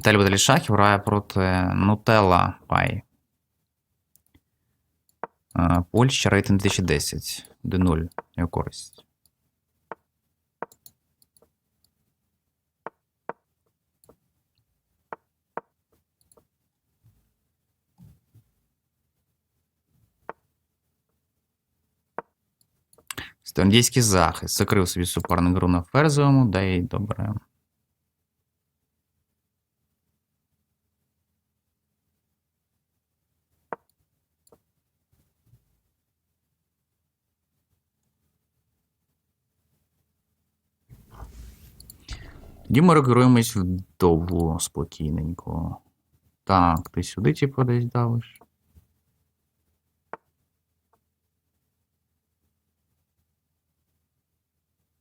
Віталій Баталій Шахів грає проти Nutella Pie. Е, Польща рейтинг 2010. До 0. Його користь. Стандійський захист. Закрив собі суперник гру на ферзовому, да й добре. Тоді ми регулюємось вдовго, спокійненько. Так, ти сюди, типу, десь давиш.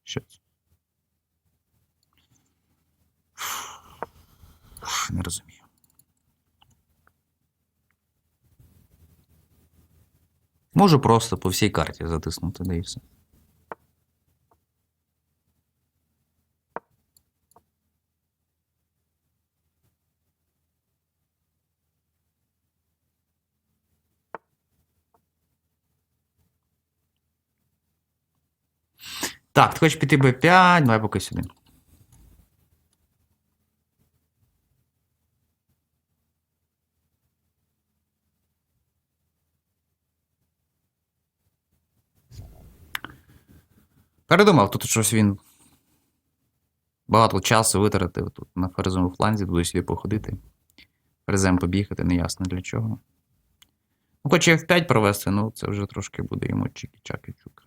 Що це? Не розумію. Можу просто по всій карті затиснути, да і все. Так, ти хочеш піти Б5, давай поки сюди. Передумав, тут щось він багато часу витратив тут на ферзовому фланзі, буду собі походити. Ферзем побігати, неясно для чого. Ну, хоче F5 провести, ну це вже трошки буде йому чікі-чаки-чука.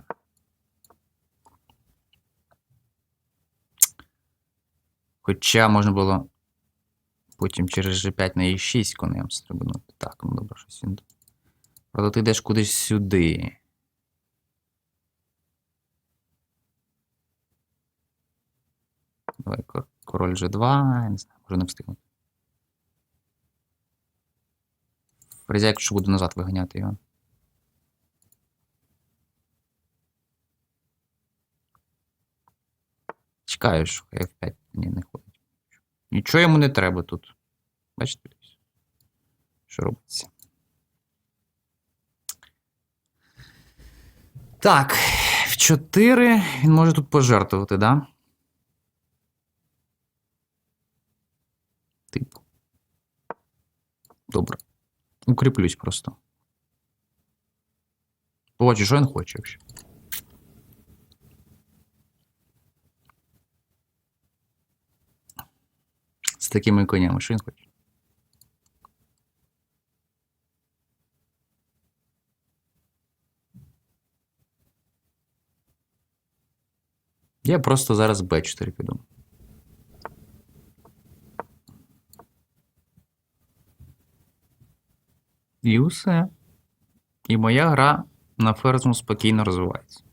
Хоча можна було потім через G5 на E6 конем стрибнути. Так, ну добре, щось він. Правда, ти йдеш кудись сюди. Давай король G2, не знаю, може не встигнути. Фрезяк, що буду назад виганяти його. Чекаю, що F5 ні, не ходить. Нічого йому не треба тут. Бачите? Що робиться? Так, в 4 він може тут пожертвувати, да? Типу. Добре. Укріплюсь просто. Побачу, що він хоче взагалі. З такими конями, що він хоче? Я просто зараз Б4 піду. І усе. І моя гра на ферзму спокійно розвивається.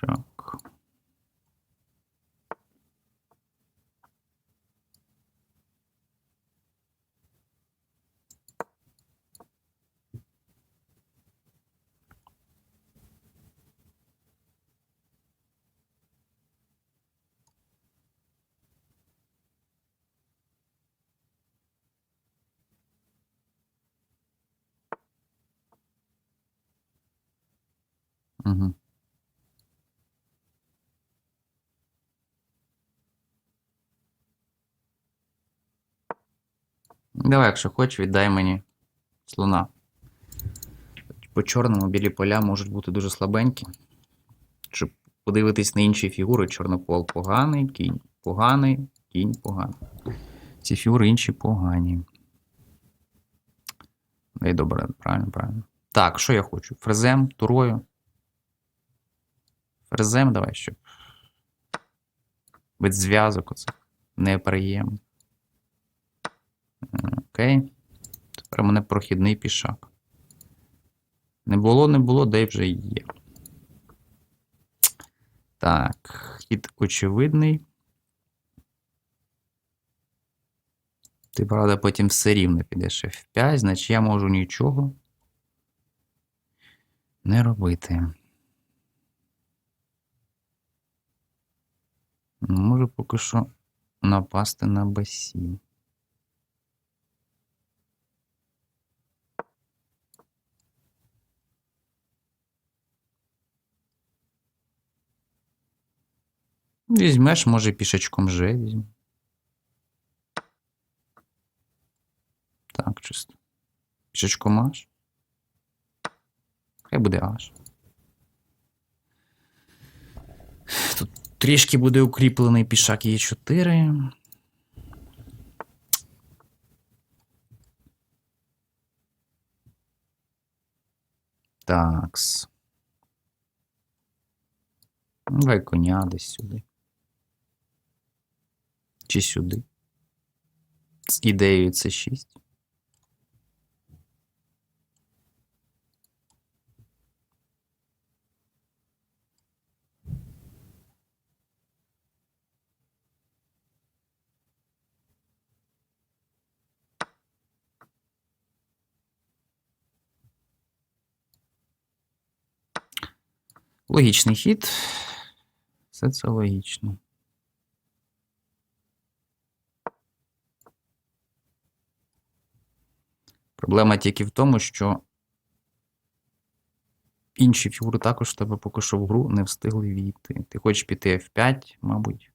Так. Угу. Давай, якщо хочеш, віддай мені слона. По чорному білі поля можуть бути дуже слабенькі. Щоб подивитись на інші фігури, чорнопол поганий, кінь поганий, кінь поганий. Ці фігури інші погані. Дай добре, правильно, правильно. Так, що я хочу? Фрезем, турою. Фрезем давай, щоб. Без зв'язок оце. Неприємно. Окей. Тепер у мене прохідний пішак. Не було, не було, де вже є. Так, хід очевидний. Ти, правда, потім все рівно підеш F5, значить я можу нічого не робити. Ну, Можу поки що напасти на басі. Візьмеш, може, пішечком же візьму. Так, чисто. Пішечком аж. Хай буде аж. Тут трішки буде укріплений пішак Е4. Такс. Ну, Давай коня десь сюди. Чи сюди. З ідеєю це 6. Логічний хід. Все це логічно. Проблема тільки в тому, що інші фігури також в тебе поки що в гру не встигли війти. Ти хочеш піти F5, мабуть.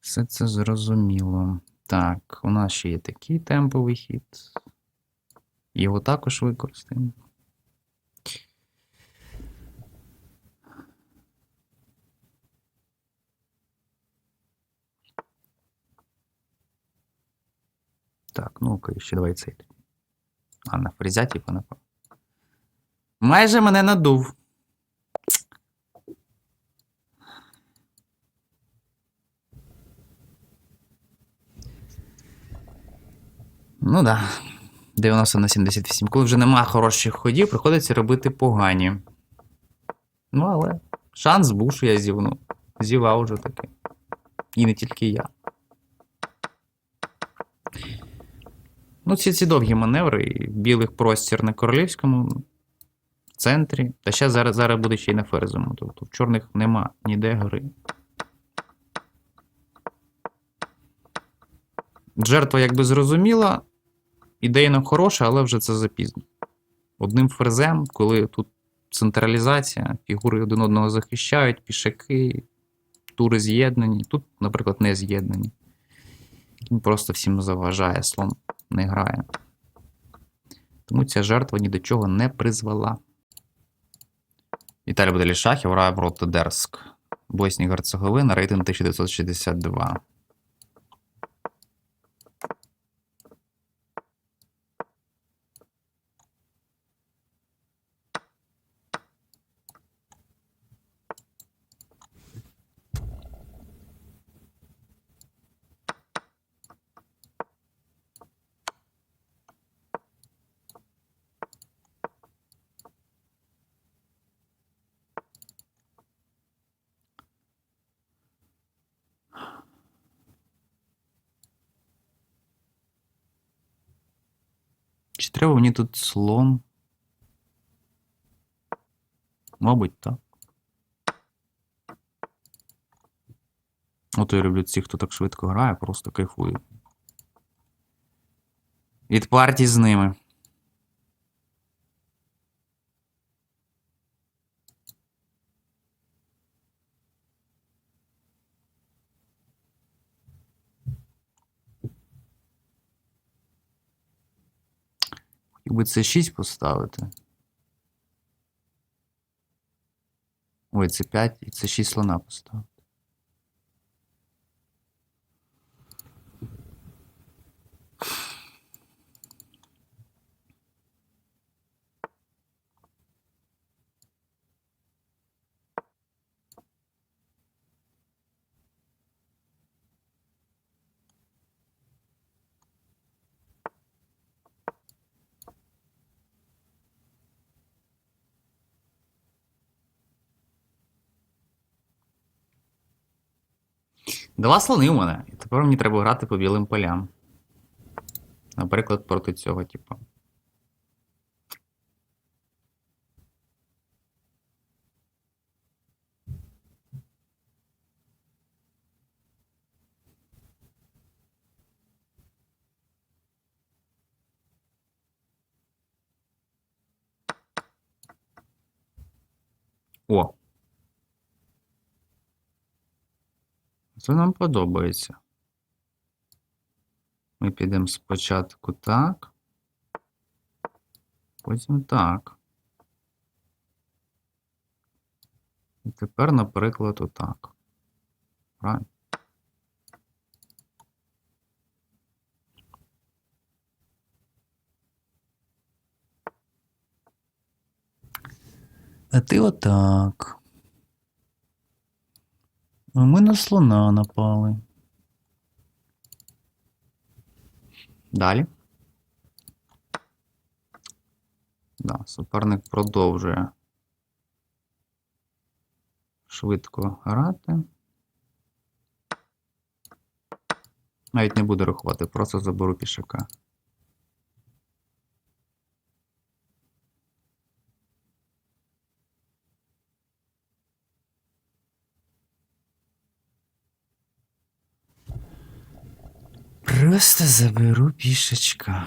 Все це зрозуміло. Так, у нас ще є такий темповий хід. Його також використаємо. Так, ну окей, ще давай цей. На фрезя, типу. Майже мене надув. Ну да. 90 на 78. Коли вже нема хороших ходів, приходиться робити погані. Ну, але шанс був, що я зівну. Зівав уже таки. І не тільки я. Ну, ці ці довгі маневри, і білих простір на королівському центрі. Та ще зараз, зараз буде ще й на ферзовому. Тобто в чорних нема ніде гри. Жертва якби зрозуміла, ідейно хороша, але вже це запізно. Одним ферзем, коли тут централізація, фігури один одного захищають, пішаки, тури з'єднані. Тут, наприклад, не з'єднані. Він просто всім заважає, слон не грає. Тому ця жертва ні до чого не призвела. Віталій Будалішахів грає проти Дерск. Боснія Герцеговина, рейтинг 1962. Чи треба мені тут слон? Мабуть, так. От я люблю цих, хто так швидко грає, просто кайфую. Від партій з ними. Хотів би це 6 поставити. Ой, це 5 і це 6 слона поставити. Два слони у мене. І тепер мені треба грати по білим полям. Наприклад, проти цього, типу. О! Це нам подобається. Ми підемо спочатку так. Потім так. І тепер, наприклад, отак. Правильно? А ти отак. Ми на слона напали. Далі. Да, суперник продовжує швидко грати. Навіть не буду рахувати, просто заберу пішака. Просто заберу пішечка.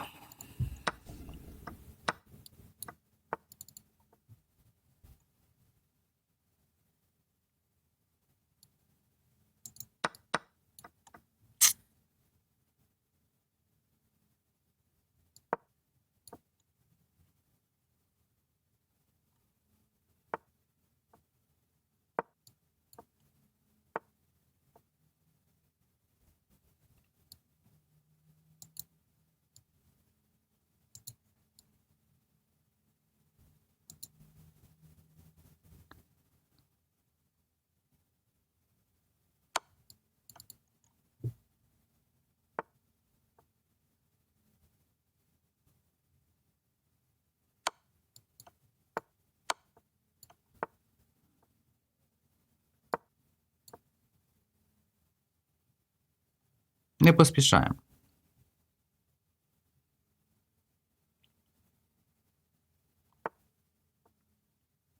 Не поспішаємо.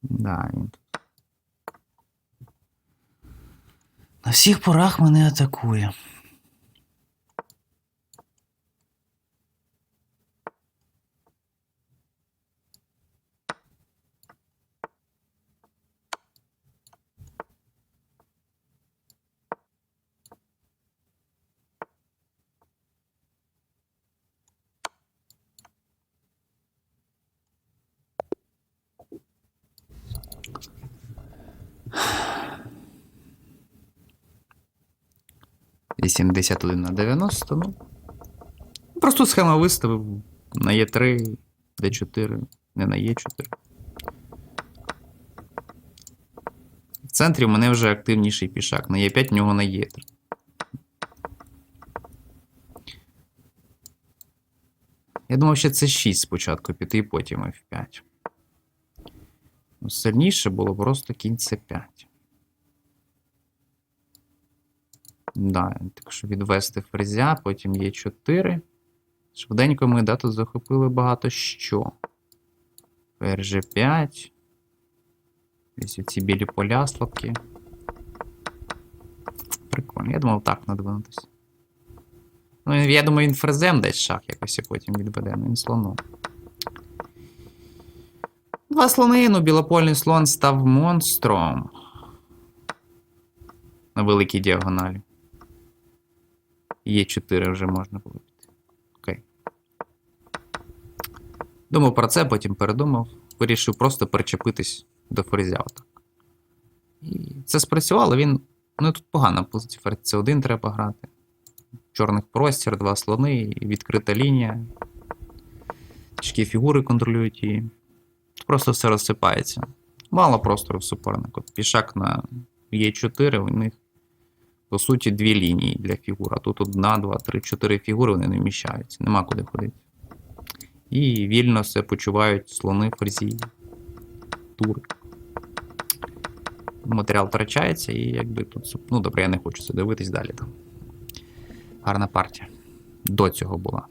Да. На всіх порах мене атакує. Вісімдесят один на 90, ну. Просто схему виставив на Е3, Д4, не на Е4. В центрі в мене вже активніший пішак. На Е5 в нього на Е3. Я думав, що це 6 спочатку піти, і потім F5. Ну, Сильніше було просто кінь С5. Да, так що відвести ферзя, потім є 4. Швиденько ми да, тут захопили багато що. Ферзь 5. Ось ці білі поля слабкі. Прикольно. Я думав так надвинутися. Ну, я думаю, він ферзем десь шах якось і потім відведе, ну він слоном. Два слони, ну білопольний слон став монстром. На великій діагоналі. Є 4 вже можна було піти. Окей. Думав про це, потім передумав. Вирішив просто причепитись до ферзя. І це спрацювало. Він. Ну тут погана позиція. Ферзь С1 треба грати. Чорних простір, два слони, відкрита лінія. Тяжкі фігури контролюють її. Просто все розсипається. Мало простору в супернику. Пішак на Е4, у них, по суті, дві лінії для фігур. А тут одна, два, три, чотири фігури вони не вміщаються. Нема куди ходити. І вільно все почувають слони, ферзі, тури. Матеріал втрачається, і якби тут. Ну, добре, я не хочу це дивитись далі там. Гарна партія. До цього була.